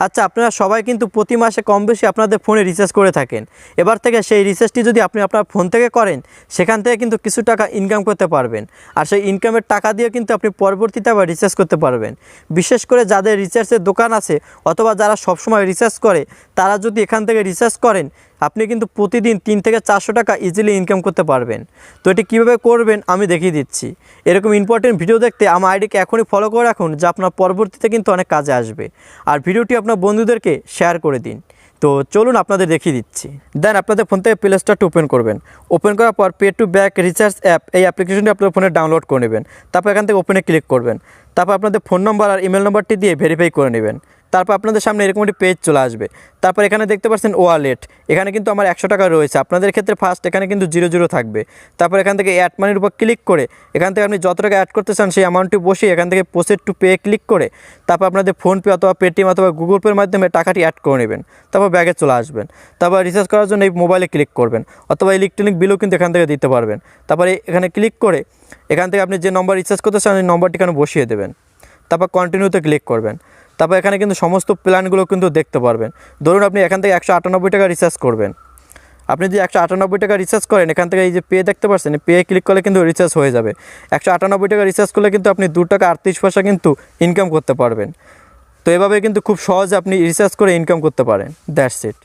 আচ্ছা আপনারা সবাই কিন্তু প্রতি মাসে কম বেশি আপনাদের ফোনে রিচার্জ করে থাকেন। এবার থেকে সেই রিচার্জটি যদি আপনি আপনার ফোন থেকে করেন, সেখান থেকে কিন্তু কিছু টাকা ইনকাম করতে পারবেন। আর সেই ইনকামের টাকা দিয়ে কিন্তু আপনি পরবর্তীতে আবার রিচার্জ করতে পারবেন। বিশেষ করে যাদের রিচার্জের দোকান আছে, অথবা যারা সবসময় রিচার্জ করে, তারা যদি এখান থেকে রিচার্জ করেন আপনি কিন্তু প্রতিদিন তিন থেকে চারশো টাকা ইজিলি ইনকাম করতে পারবেন। তো এটি কীভাবে করবেন আমি দেখিয়ে দিচ্ছি। এরকম ইম্পর্টেন্ট ভিডিও দেখতে আমার আইডিকে এখনই ফলো করে রাখুন, যা আপনার পরবর্তীতে কিন্তু অনেক কাজে আসবে। আর ভিডিওটি আপনার বন্ধুদেরকে শেয়ার করে দিন। তো চলুন আপনাদের দেখিয়ে দিচ্ছি। দেন আপনাদের ফোন থেকে প্লে স্টোরটা ওপেন করবেন। ওপেন করার পর pay to back recharge app এই অ্যাপ্লিকেশনটি আপনার ফোনে ডাউনলোড করে নেবেন। তারপর এখান থেকে ওপেনে ক্লিক করবেন। তারপর আপনাদের ফোন নম্বর আর ইমেল নম্বরটি দিয়ে ভেরিফাই করে নেবেন। তারপর আপনাদের সামনে এরকম একটি পেজ চলে আসবে। তারপর এখানে দেখতে পাচ্ছেন ওয়ালেট এখানে কিন্তু আমার একশো টাকা রয়েছে। আপনাদের ক্ষেত্রে ফার্স্ট এখানে কিন্তু জিরো জিরো থাকবে। তারপর এখান থেকে অ্যাড মানির উপর ক্লিক করে, এখান থেকে আপনি যত টাকা অ্যাড করতে চান সেই অ্যামাউন্টটি বসিয়ে এখান থেকে পোসেড টু পে ক্লিক করে, তারপর আপনাদের ফোনপে অথবা পেটিএম অথবা গুগল পের মাধ্যমে টাকাটি অ্যাড করে নেবেন। তারপর ব্যাগে চলে আসবেন। তারপর রিচার্জ করার জন্য এই মোবাইলে ক্লিক করবেন। অথবা ইলেকট্রনিক বিলও কিন্তু এখান থেকে দিতে পারবেন। তারপরে এখানে ক্লিক করে, এখান থেকে আপনি যে নম্বর রিচার্জ করতে চান সেই নম্বরটি এখানে বসিয়ে দেবেন। তারপর কন্টিনিউতে ক্লিক করবেন। তারপর এখানে কিন্তু সমস্ত প্ল্যানগুলো কিন্তু দেখতে পারবেন। ধরুন আপনি এখান থেকে একশো আটানব্বই টাকা রিচার্জ করবেন। আপনি যদি একশো আটানব্বই টাকা রিচার্জ করেন, এখান থেকে এই যে পে দেখতে পাচ্ছেন পে ক্লিক করলে কিন্তু রিচার্জ হয়ে যাবে। একশো আটানব্বই টাকা রিচার্জ করলে কিন্তু আপনি দু টাকা আটত্রিশ পয়সা কিন্তু ইনকাম করতে পারবেন। তো এভাবে কিন্তু খুব সহজে আপনি রিচার্জ করে ইনকাম করতে পারেন। That's it